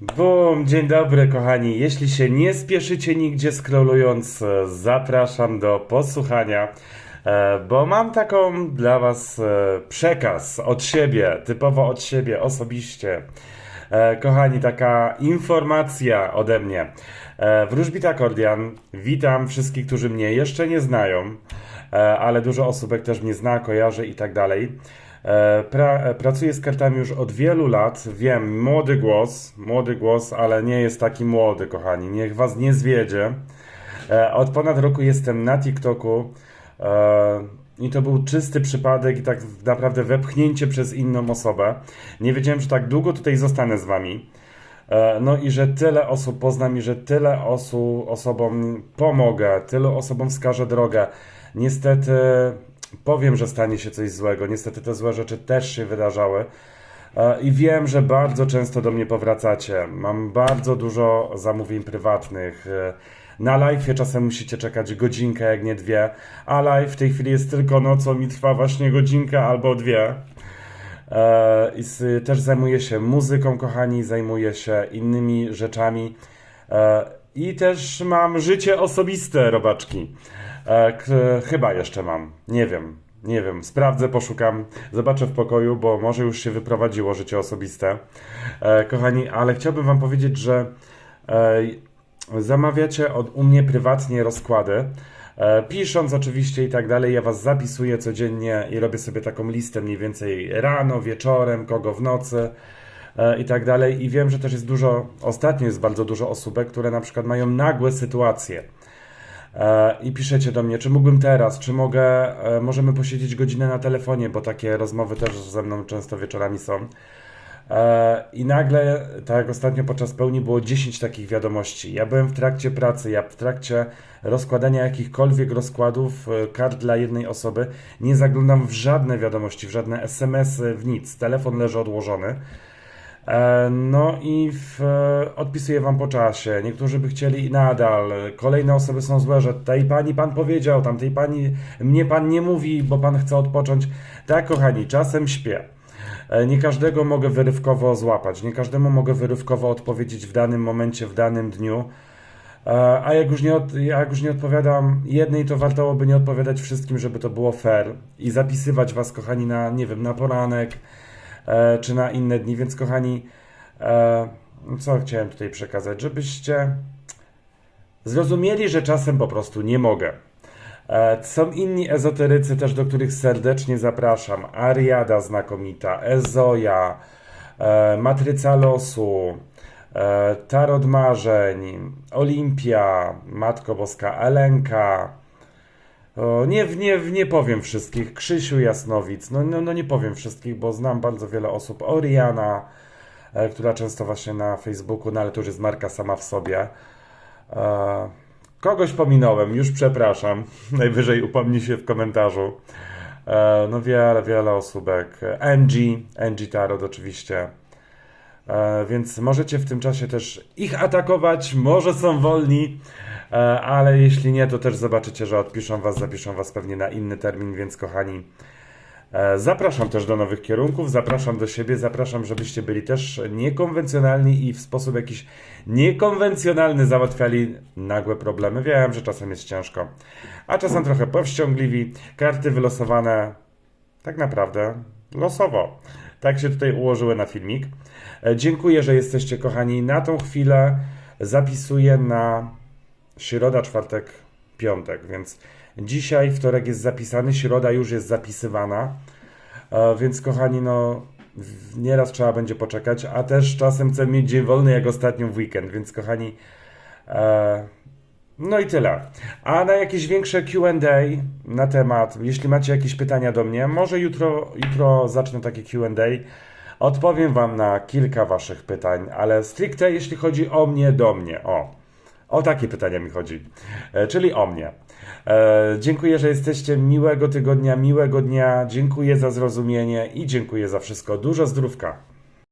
Bum, dzień dobry kochani. Jeśli się nie spieszycie nigdzie scrollując, e, zapraszam do posłuchania, e, bo mam taką dla was e, przekaz od siebie, typowo od siebie, osobiście. Kochani, taka informacja ode mnie. Wróżbita Kordian, witam wszystkich, którzy mnie jeszcze nie znają, ale dużo osóbek też mnie zna, kojarzy i tak dalej. E, Pra, e, pracuję z kartami już od wielu lat. Wiem, młody głos, młody głos, ale nie jest taki młody, kochani. Niech was nie zwiedzie. E, Od ponad roku jestem na TikToku. I to był czysty przypadek i tak naprawdę wepchnięcie przez inną osobę. Nie wiedziałem, że tak długo tutaj zostanę z wami. No i że tyle osób poznam i że tyle osób, osobom pomogę, tylu osobom wskażę drogę. Niestety powiem, że stanie się coś złego. Niestety te złe rzeczy też się wydarzały. E, I wiem, że bardzo często do mnie powracacie. Mam bardzo dużo zamówień prywatnych. E, Na live czasem musicie czekać godzinkę, jak nie dwie, a live w tej chwili jest tylko nocą i trwa właśnie godzinkę albo dwie. E, I też zajmuję się muzyką, kochani, zajmuję się innymi rzeczami. I też mam życie osobiste, robaczki. E, Chyba jeszcze mam. Nie wiem. Nie wiem. Sprawdzę, poszukam, zobaczę w pokoju, bo może już się wyprowadziło życie osobiste. E, Kochani, ale chciałbym Wam powiedzieć, że e, zamawiacie od, u mnie prywatnie rozkłady. E, Pisząc oczywiście i tak dalej, ja Was zapisuję codziennie i robię sobie taką listę mniej więcej rano, wieczorem, kogo w nocy i tak dalej. I wiem, że też jest dużo, ostatnio jest bardzo dużo osób, które na przykład mają nagłe sytuacje. E, I piszecie do mnie, czy mógłbym teraz, czy mogę, e, możemy posiedzieć godzinę na telefonie, bo takie rozmowy też ze mną często wieczorami są. E, I nagle, tak jak ostatnio podczas pełni, było 10 takich wiadomości. Ja byłem w trakcie pracy, ja w trakcie rozkładania jakichkolwiek rozkładów e, kart dla jednej osoby nie zaglądam w żadne wiadomości, w żadne SMS-y, w nic. Telefon leży odłożony. E, No i w, e, odpisuję wam po czasie. Niektórzy by chcieli nadal. Kolejne osoby są złe, że tej pani pan powiedział, tamtej pani mnie pan nie mówi, bo pan chce odpocząć. Tak, kochani, czasem śpię. E, Nie każdego mogę wyrywkowo złapać, nie każdemu mogę wyrywkowo odpowiedzieć w danym momencie, w danym dniu. A jak już, nie od, jak już nie odpowiadam jednej, to warto by nie odpowiadać wszystkim, żeby to było fair i zapisywać was, kochani, na, nie wiem, na poranek czy na inne dni. Więc, kochani, e, co chciałem tutaj przekazać? Żebyście zrozumieli, że czasem po prostu nie mogę. E, Są inni ezoterycy też, do których serdecznie zapraszam. Ariada znakomita, Ezoja, e, Matryca Losu, e, Tarot Marzeń, Olimpia, Matko Boska, Elenka. O, nie, nie, nie powiem wszystkich. Krzysiu Jasnowic, no, no, no nie powiem wszystkich, bo znam bardzo wiele osób. Oriana, e, która często właśnie na Facebooku, no ale to już jest marka sama w sobie. E, Kogoś pominąłem, już przepraszam. Najwyżej upomni się w komentarzu. E, No wiele, wiele osóbek. Angie, Angie Tarot oczywiście. E, Więc możecie w tym czasie też ich atakować, może są wolni, ale jeśli nie, to też zobaczycie, że odpiszą was, zapiszą was pewnie na inny termin, więc kochani, E, Zapraszam też do nowych kierunków, zapraszam do siebie, zapraszam, żebyście byli też niekonwencjonalni i w sposób jakiś niekonwencjonalny załatwiali nagłe problemy. Wiem, że czasem jest ciężko, a czasem trochę powściągliwi. Karty wylosowane tak naprawdę losowo. Tak się tutaj ułożyły na filmik. E, Dziękuję, że jesteście kochani. Na tą chwilę zapisuję na środa, czwartek, piątek, więc dzisiaj wtorek jest zapisany, środa już jest zapisywana, E, więc kochani, no nieraz trzeba będzie poczekać, a też czasem chcę mieć dzień wolny jak ostatnio w weekend, więc kochani, e, no i tyle. A na jakieś większe Q&A na temat, jeśli macie jakieś pytania do mnie, może jutro, jutro zacznę takie Q&A. Odpowiem Wam na kilka Waszych pytań, ale stricte jeśli chodzi o mnie, do mnie. O, o takie pytania mi chodzi, e, czyli o mnie. E, dziękuję, że jesteście. Miłego tygodnia, miłego dnia. Dziękuję za zrozumienie i dziękuję za wszystko. Dużo zdrówka.